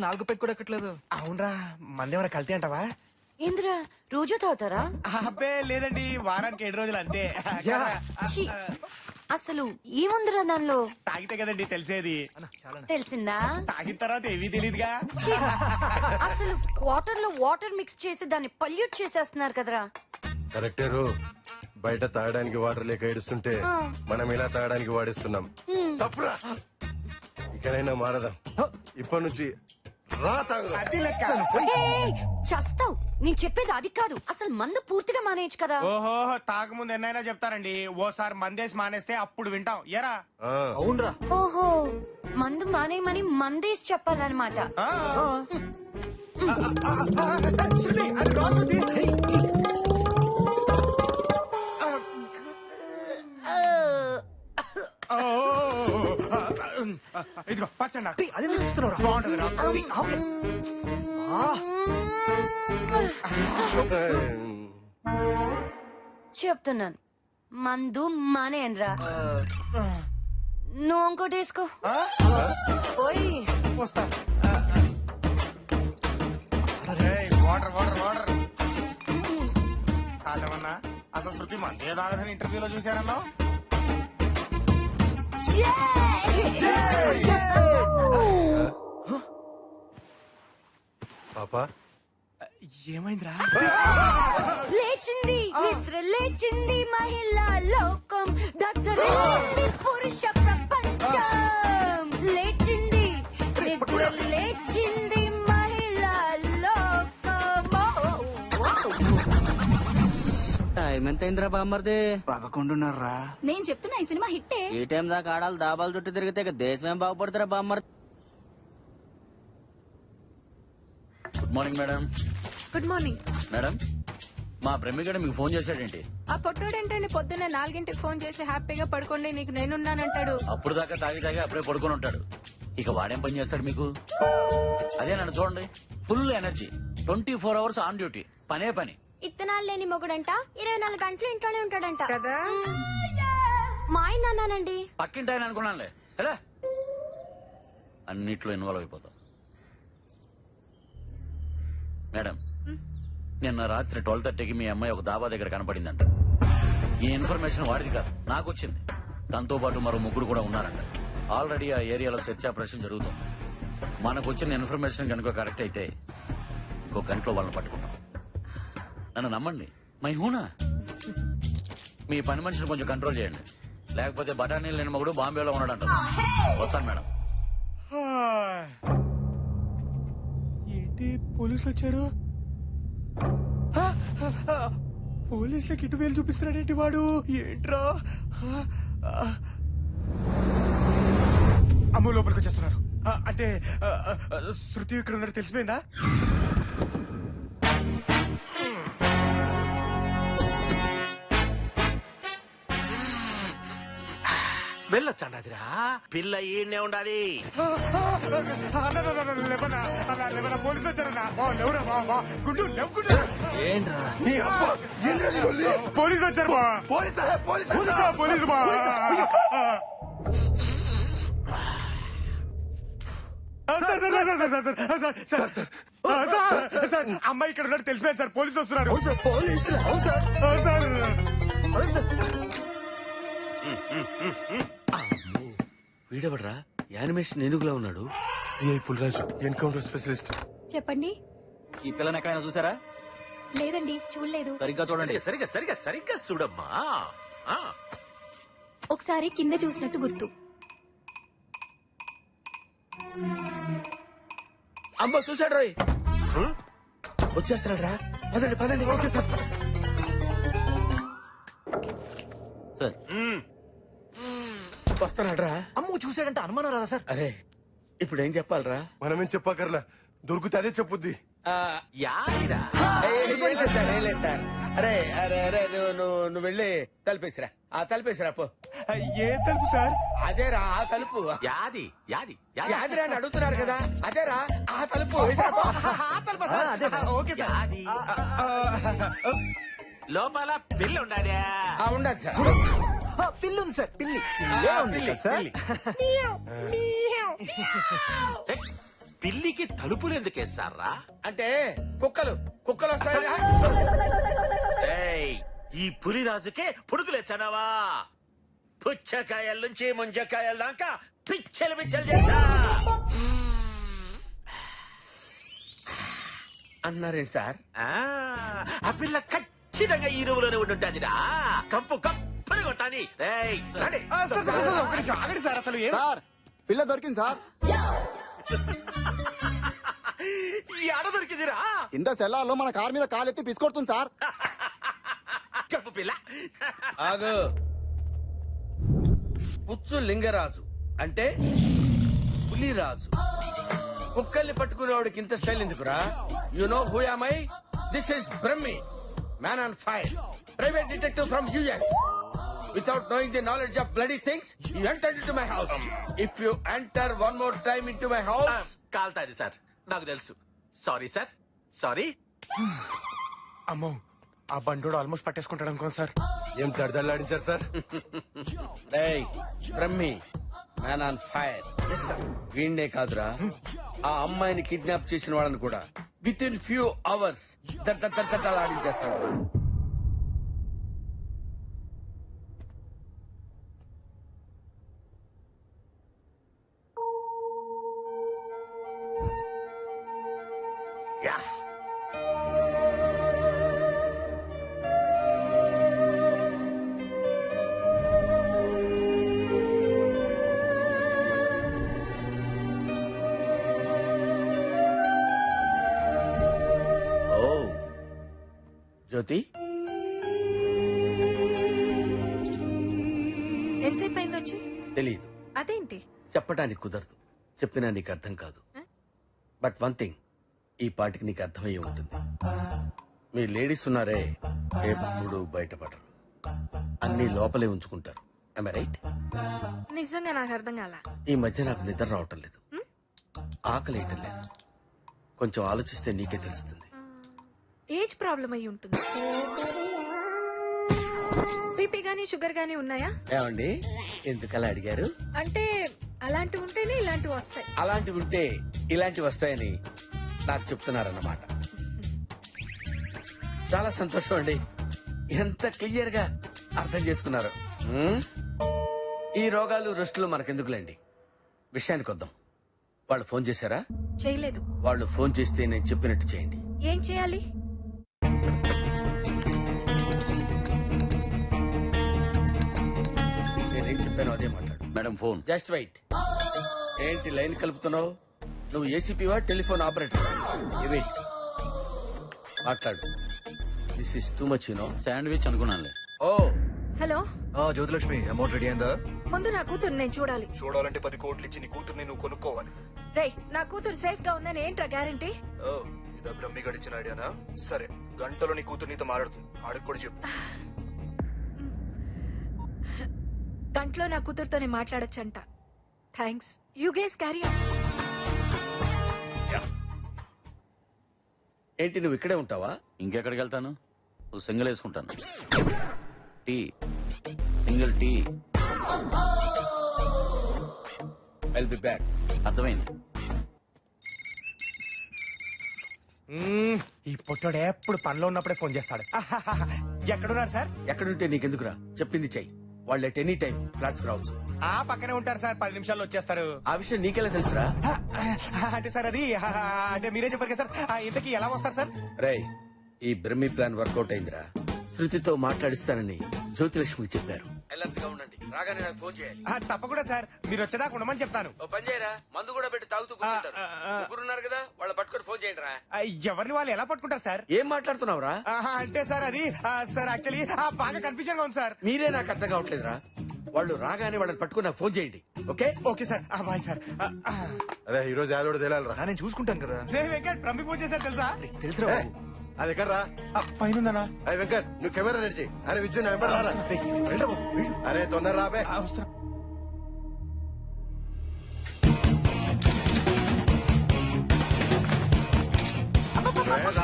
వాళ్ళు నాలుగు పెగ్ కూడా ఎక్కట్లేదు అవునరా మందేమైనా కల్తీ అంటావా? ఏంద్రా రోజు తాగుతారా? అబ్బే లేదండి వారానికి ఏడు రోజులు అంతే. ఛీ, అసలు ఏముందిరా దానిలో? తాగితే కదండి తెలిసేది. తెలిసిందా? తాగిన తర్వాత ఏవీ తెలియదుగా ఛీ, అసలు వాటర్లో వాటర్ మిక్స్ చేసి దాన్ని పల్యూట్ చేసేస్తున్నారు కదరా. కరెక్టేరు బయట తాగడానికి వాటర్ లేక ఏడుస్తుంటే మనం ఇలా తాగడానికి వాడిస్తున్నాం. తప్పురా. ఇకనైనా మారదాం. ఇప్పటి నుంచి రా తాగుదాం అది లెక్క ఏయ్, చస్తావ్ నేను చెప్పేది అది కాదు అసలు మందు పూర్తిగా మానేయచ్చు కదా ఓహో తాగముందు ఎన్నైనా చెప్తారండి ఓసారి మందేసి మానేస్తే అప్పుడు వింటాం ఎరా ఆ, అవునరా ఓహో మందు మానేయమని మందేసి చెప్పాలన్నమాట ఆ. శృతి, అది రా శృతి. ఇదిగో పచ్చండి నాకు. అది ఇస్తున్నారా బాగుంటది రా. చెప్తున్నాను. మందు మానేయనరా నువ్వు ఇంకోటి వేసుకో. ఆ? పోయి. వస్తా. ఏయ్, వాటర్ వాటర్ వాటర్. కాదేమన్నా అసలు శృతి మందే తాగదని ఇంటర్వ్యూలో చూశారన్నా పాపా? ఏమైందిరా? లేచింది నిద్ర లేచింది మహిళా లోకం. దద్దరిల్లింది పురుష టైం ఎంత అయిందిరా బామ్మర్ది? పదకొండున్నర్రా. నేను చెప్తున్నా ఈ సినిమా హిట్టే. ఈ టైం దాకా ఆడాలి దాబాలు చుట్టూ తిరిగితే ఇక దేశం ఏం బాగుపడుతురా బామ్మర్ది? Good morning madam good morning madam మా ప్రేమికుడు మీకు ఫోన్ చేశాడేంటి? ఆ పొట్టోడేంటండి? పొద్దున్నే నాలుగింటికి ఫోన్ చేసి హ్యాపీగా పడుకోండి నీకు నేనున్నానంటాడు. అప్పుడు దాకా తాగి తాగి అప్పుడే పడుకొని ఉంటాడు. ఇక వాడేం పని చేస్తాడు మీకు? అదే నన్ను చూడండి. Full energy twenty four hours on duty పనే పని. ఇత్తనాలు లేని మొగుడంట ఇరవై నాలుగు గంటలు ఇంట్లోనే ఉంటాడంట. కదా? మా ఆయన అన్నానండి. పక్కింటి ఆయన అనుకున్నానులే. ఎలా? అన్నిట్లో ఇన్వాల్వ్ అయిపోతాం. మేడం నిన్న రాత్రి ట్వెల్వ్ థర్టీకి మీ అమ్మాయి ఒక దాబా దగ్గర కనపడిందంట. ఈ ఇన్ఫర్మేషన్ వాడిది కాదు నాకు వచ్చింది. తనతో పాటు మరో ముగ్గురు కూడా ఉన్నారంట. ఆల్రెడీ ఆ ఏరియాలో సెర్చ్ ఆపరేషన్ జరుగుతుంది. మనకు వచ్చిన ఇన్ఫర్మేషన్ కనుక కరెక్ట్ అయితే ఇంకో గంటలో వాళ్ళని పట్టుకుంటాం. నన్ను నమ్మండి. మై హూనా? మీ పని మనిషిని కొంచెం కంట్రోల్ చేయండి. లేకపోతే బఠానీలు లేని మగుడు బాంబేలో ఉన్నాడంట. వస్తాను మేడం. ఏంటి పోలీసులు వచ్చారు? పోలీసులకి ఇటు వేలు చూపిస్తున్నాడేంటి వాడు? ఏంట్రా. అమ్మ లోపలికి వచ్చేస్తున్నారు. అంటే శృతి ఇక్కడ ఉన్నట్టు తెలిసిపోయిందా? స్మెల్ వచ్చండదిరా పిల్ల ఈడనే ఉండాలి ఏంట్రా పోలీసు వచ్చారు బా పోలీసా పోలీసా పోలీసా పోలీసు బా అమ్మాయి ఇక్కడ ఉన్నట్టు తెలిసిపోయింది సార్ పోలీసు వస్తున్నారు పోలీసులు అవును సార్ అవును సార్ వీడెవడరా? యానిమేషన్ ఎందుకులా ఉన్నాడు? CI Pulraju encounter specialist. చెప్పండి. ఈ పిల్లని ఎక్కడైనా చూసారా? లేదండి చూడలేదు. సరిగ్గా చూడండి. సరిగ్గా సరిగ్గా సరిగ్గా చూడమ్మా. ఆ, ఒకసారి కింద చూసినట్టు గుర్తు. అమ్మ చూసాడు రోయ్. వచ్చేస్తున్నాడు రా పదండి పదండి. Okay sir. సార్. రా అమ్ము చూసాడంటే అనుమానం రాదా సార్? అరే ఇప్పుడు ఏం చెప్పాలరా? మనమేం చెప్పకర్లా దొరికితే అదే చెప్పుద్ది. యాదిరా సార్. అరే అరే అరే నువ్వు నువ్వు నువ్వు వెళ్ళి తలుపేసిరా. ఆ తలుపేసిరా పో. ఏ తలుపు సార్? అదేరా ఆ తలుపు. యాది యాది యాదిరా అని అడుగుతున్నారు కదా. అదేరా ఆ తలుపు. వేసిరా పో. ఆ తలుపా సార్? ఆ, ఓకే సార్. యాది. లోపల పిల్ల ఉండాలి ఆ, ఉండదు సార్. పిల్లి. ఉంది సార్. పిల్లి. పిల్లే ఉంది కదా సార్ పిల్లికి తలుపులు ఎందుకు వేస్తారా? అంటే కుక్కలు కుక్కలు వస్తాయి. ఏయ్, ఈ పులిరాజుకే పుడుకులేచానావా పుచ్చకాయల నుంచి ముంజకాయల దాకా పిచ్చలు పిచ్చలు చేశా అన్నారేంటి సార్? ఆ, ఆ పిల్ల ఖచ్చితంగా ఈ రూములోనే ఉండుంటాదిరా. కంపు కప్పని కొట్టాలి రేయ్, రండి. ఆ, సార్, సార్, సార్, ఒక్క నిమిషం. ఆగండి సార్ అసలు ఏం సార్ పిల్ల దొరికింది సార్. ఈ ఆడ దొరికిందిరా. ఇంత సెల్లార్లో మన కార్ మీద కాలెత్తి పిసుకొడుతుంది సార్. కప్పు పిల్ల. ఆగు. పుచ్చు లింగరాజు అంటే పులిరాజు. కుక్కల్ని పట్టుకునేవాడికి ఇంత స్టైల్ ఎందుకురా? You know who I this is Brahmi man on fire private detective from US without knowing the knowledge of bloody things you enter in my house if you enter one more time in my ఆ, house కాల్తాది sir. నాకు తెలుసు. Sorry sir. Sorry అమ్మో ఆ బండోడు almost పట్టేసుకుంటాడు అనుకోండి sir. ఏం తడదళ్ళాడించారు సార్? ఏయ్ బ్రహ్మి మ్యాన్ ఆన్ ఫైర్ వీణ్ణే కాదురా. ఆ అమ్మాయిని కిడ్నాప్ చేసిన వాళ్ళని కూడా విత్ ఇన్ ఫ్యూ అవర్స్ ఆడించేస్తాడు జ్యోతి ఎంతసేపు అయింది వచ్చి తెలీదు. అదేంటి? చెప్పడానికి కుదరదు. చెప్పినా నీకు అర్థం కాదు. బట్ వన్ థింగ్ ఈ పాటికి నీకు అర్థమయ్యే ఉంటుంది. మీ లేడీస్ ఉన్నారే ఎప్పుడు బయటపడరు. అన్ని లోపలే ఉంచుకుంటారు. రైట్ నిజంగా నాకు అర్థం కాల? ఈ మధ్య నాకు నిద్ర రావటం లేదు. ఆకలి లేదు. కొంచెం ఆలోచిస్తే నీకే తెలుస్తుంది. ఏజ్ ప్రాబ్లం అయి ఉంటుంది. బీపీ గానీ షుగర్ గానీ ఉన్నాయా? ఏమండి? ఎందుకలా అడిగారు? అంటే అలాంటివి ఉంటేనే ఇలాంటివి వస్తాయి. అలాంటివి ఉంటే ఇలాంటివి వస్తాయని నాకు చెప్తున్నారన్నమాట. చాలా సంతోషం అండి. ఎంత క్లియర్గా అర్థం చేసుకున్నారు? ఈ రోగాలు రెస్టులు మనకెందుకులేండి? విషయానికి వద్దాం. వాళ్ళు ఫోన్ చేశారా? చేయలేదు. వాళ్ళు ఫోన్ చేస్తే నేను చెప్పినట్టు చేయండి. ఏం చేయాలి? నేనేం చెప్పానో అదే మాట్లాడు. Madam phone. జస్ట్ వెయిట్ ఏంటి లైన్ కలుపుతున్నావు? నువ్వు ఏసీపీవా టెలిఫోన్ ఆపరేటర్? వెయిట్ మాట్లాడు. This is too much no sandwich అనుకున్నానులే. Oh. Hello. Jyothilakshmi amount ready అయిందా? ముందు నా కూతురు నేను చూడాలి. చూడాలంటే పది కోట్లు ఇచ్చి నీ కూతుర్ని నువ్వు కొనుక్కోవాలి. రేయ్ నా కూతురు సేఫ్గా ఉందని ఏంట్రా గ్యారంటీ ఓ ఇదా బ్రహ్మి గడిచిన ఐడియానా సరే. గంటలో నీ కూతురు నీతో మాట్లాడుతుంది. ఆడికి కూడా చెప్పు. గంటలో నా కూతురుతోనే మాట్లాడొచ్చంట. థ్యాంక్స్. యూ గేస్ క్యారీ ఏంటి నువ్వు ఇక్కడే ఉంటావా? ఇంకెక్కడికి వెళ్తాను? ఓ సింగిల్ వేసుకుంటాను. Tea. Single tea. I'll be back అర్థమైంది. మ్మ్, ఈ పొట్టోడు ఎప్పుడు పనిలో ఉన్నప్పుడే ఫోన్ చేస్తాడు. ఆహాహాహా. ఎక్కడున్నారు సార్? ఎక్కడుంటే నీకెందుకురా? చెప్పింది చెయ్యి. వాళ్ళు ఎట్ ఎనీ టైం ఫ్లాట్స్ రావచ్చు. ఆ పక్కనే ఉంటారు సార్. పది నిమిషాల్లో వచ్చేస్తారు. ఆ విషయం నీకెలా తెలుసురా? ఆ, ఆ, అంటే సార్ అది ఆ, అంటే మీరే చెప్పారు కదా సార్. ఆ, ఇంతకీ ఎలా వస్తారు సార్? రేయ్ ఈ బ్రహ్మి ప్లాన్ వర్కౌట్ అయిందిరా. శృతితో మాట్లాడిస్తానని జ్యోతిలక్ష్మికి చెప్పారు. అలర్ట్గా ఉండండి. రాగానే నాకు ఫోన్ చేయాలి. ఆ, తప్పకుండా సార్. మీరు వచ్చేదాకా ఉండమని చెప్తాను. ఓ పని చేయరా? మందు కూడా పెట్టి తాగుతూ కూర్చుంటారు. ఆ, ఆ, ఆ. ముగ్గురున్నారు కదా వాళ్ళ పట్టుకొని ఫోన్ చేయండి రా ఆ, ఎవరిని వాళ్ళు ఎలా పట్టుకుంటారు సార్? ఏం మాట్లాడుతున్నావురా? ఆహా, అంటే సార్ అది ఆ, సార్ యాక్చువల్లీ బాగా కన్ఫ్యూజన్గా ఉంది సార్. మీరే నాకు అర్థం కావట్లేదురా. వాళ్ళు రాగానే వాళ్ళని పట్టుకుని నాకు ఫోన్ చేయండి. ఓకే? Okay sir. ఆ, బాయ్ సార్. ఆ, ఆ. అరే ఈ రోజు యాదోడు తేలాలరా. నేను చూసుకుంటాను కదా. రే వెంకట్ ప్రమి పూజ చేశారు తెలుసా? తెలుసురా అది ఎక్కడ రా ఆ, పైన ఉందన్నా అరే వెంకట్ నువ్వు కెమెరా రెడీ చేయి. అరే విద్యు నా వెంబడి రారా. అరే తొందర రాబే.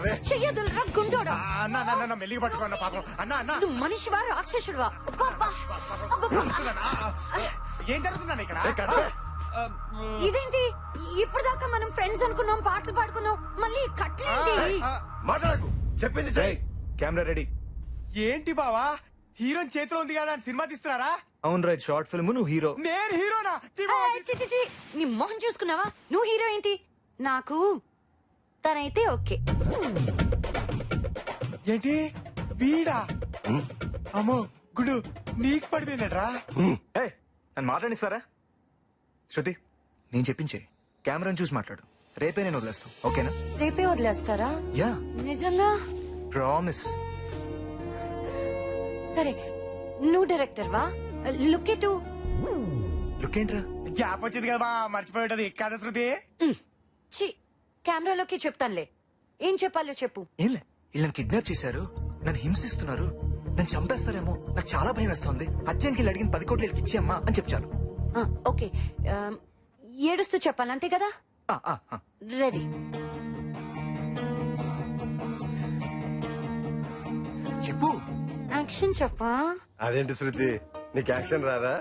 ఏ, చెయ్యదులరా గుండోడా? ఆ, అన్న అన్న, అన్న మెల్లిగా పట్టుకున్న పాపం. అన్న అన్న. నువ్వు మనిషివా రాక్షసుడివా? అబ్బబ్బా! అబ్బబ్బా! ఏం జరుగుతుందన్న ఇక్కడ? ఏ. ఇదేంటి? ఇప్పుడు దాకా మనం ఫ్రెండ్స్ అనుకున్నాం పాటలు పాడుకున్నాం మళ్ళీ కట్లేంటి మాట్లాడకు. చెప్పింది చెయ్ కెమెరా రెడీ ఏంటి బావా? హీరోయిన్ చేతిలో ఉంది కదా అని సినిమా తీస్తున్నారా? అవును రైట్ షార్ట్ ఫిల్మ్ నువ్వు హీరో. నేను హీరోనా. నీ మొహం చూసుకున్నావా? నువ్వు హీరో ఏంటి? నాకు తనైతే ఓకే. ఏంటి? వీడా? అమ్మో గుడు నీకు పడిపోయినట్రా నన్ను మాట్లాడిస్తారా? శృతి నేను చెప్పించే కెమెరాని చూసి మాట్లాడు. రేపే నేను వదిలేస్తాను. ఓకేనా? రేపే వదిలేస్తారా? యా. నిజంగా? ప్రామిస్. సరే నువ్వు డైరెక్టర్ వా. లుక్ ఎటు? లుక్ ఏంట్రా? గ్యాప్ వచ్చింది కదా బా మర్చిపోయి ఉంటది. కదా శృతి. చి కెమెరాలోకి చెప్తానులే. ఏం చెప్పాలో చెప్పు. ఏంలే వీళ్ళు నన్ను కిడ్నాప్ చేశారు. నన్ను హింసిస్తున్నారు. నన్ను చంపేస్తారేమో. నాకు చాలా భయం వేస్తుంది. అర్జెంట్కి వీళ్ళు అడిగిన పది కోట్లు వీళ్ళకి ఇచ్చేయమ్మా అని చెప్పాను ఓకే. ఏడుస్తూ చెప్పాలి అంతే కదా? రెడీ. చెప్పు. యాక్షన్ చెప్పా? అదేంటి శృతి? నీకు యాక్షన్ రాదా?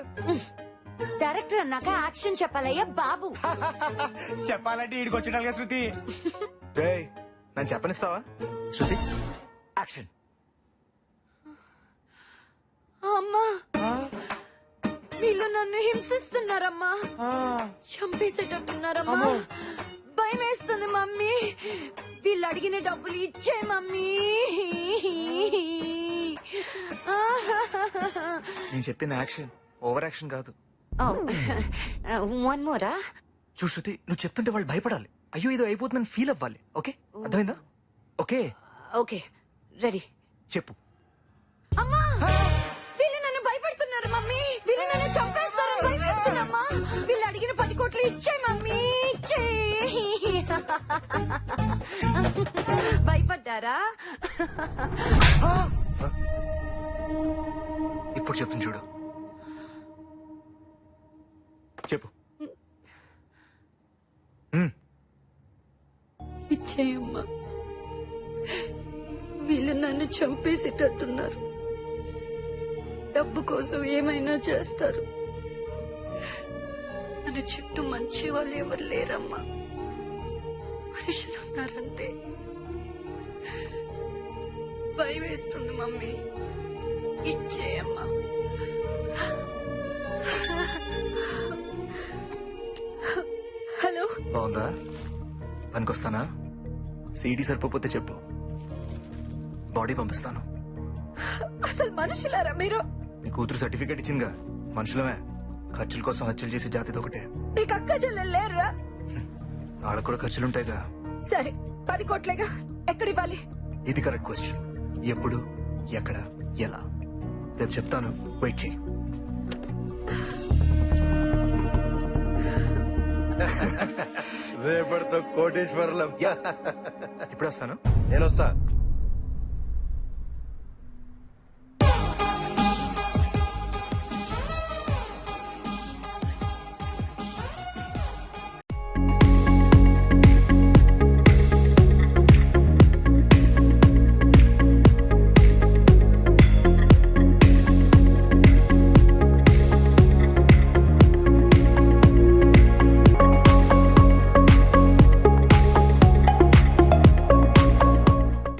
డైరెక్టర్ అన్నాక యాక్షన్ చెప్పాలయ్యా బాబు. చెప్పాలంటే ఈడికి వచ్చిండాలి కదా శృతి. రే నన్ను చెప్పనిస్తావా? శృతి యాక్షన్. అమ్మా వీళ్ళు నన్ను హింసిస్తున్నారమ్మా. చంపేసేటట్టున్నారమ్మా. భయం వేస్తుంది మమ్మీ. వీళ్ళు అడిగిన డబ్బులు ఇచ్చే మమ్మీ. నేను చెప్పిన యాక్షన్. ఓవర్ యాక్షన్ కాదు. వన్ మోరా? చూడు శృతి నువ్వు చెప్తుంటే వాళ్ళు భయపడాలి. అయ్యో ఇది అయిపోతుందని ఫీల్ అవ్వాలి. ఓకే? అర్థమైందా? ఓకే? ఓకే. రెడీ. చెప్పు. అమ్మా! ఇచ్చే మమ్మీ ఇచ్చే భయపడ్డారా? ఇప్పుడు చెప్తుంది చూడు. చెప్పు. మ్మ్. ఇచ్చేయమ్మా వీళ్ళు నన్ను చంపేసేటట్టున్నారు. డబ్బు కోసం ఏమైనా చేస్తారు. నన్ను చుట్టూ మంచి వాళ్ళు ఎవరు లేరమ్మా? మనుషులు ఉన్నారంతే భయం వేస్తుంది మమ్మీ. ఇచ్చేయమ్మా. హలో? బాగుందా? పనికొస్తానా? సీడీ సరిపోతే చెప్పు. బాడీ పంపిస్తాను. అసలు మనుషులారా మీరు? నీ కూతురు సర్టిఫికేట్ ఇచ్చిందిగా. మనుషులమే. ఖర్చుల కోసం హత్యలు చేసే జాతిది ఒకటే. నీకు అక్క చెల్లెలు లేరురా? వాళ్ళకు కూడా ఖర్చులుంటాయిగా. సరే పది కోట్లేగా. ఎక్కడివ్వాలి ఇది కరెక్ట్ క్వశ్చన్. ఎప్పుడు ఎక్కడ ఎలా? రేపు చెప్తాను. వెయిట్ చేయి రేపటితో కోటేశ్వరులం. ఇప్పుడు వస్తాను నేను వస్తా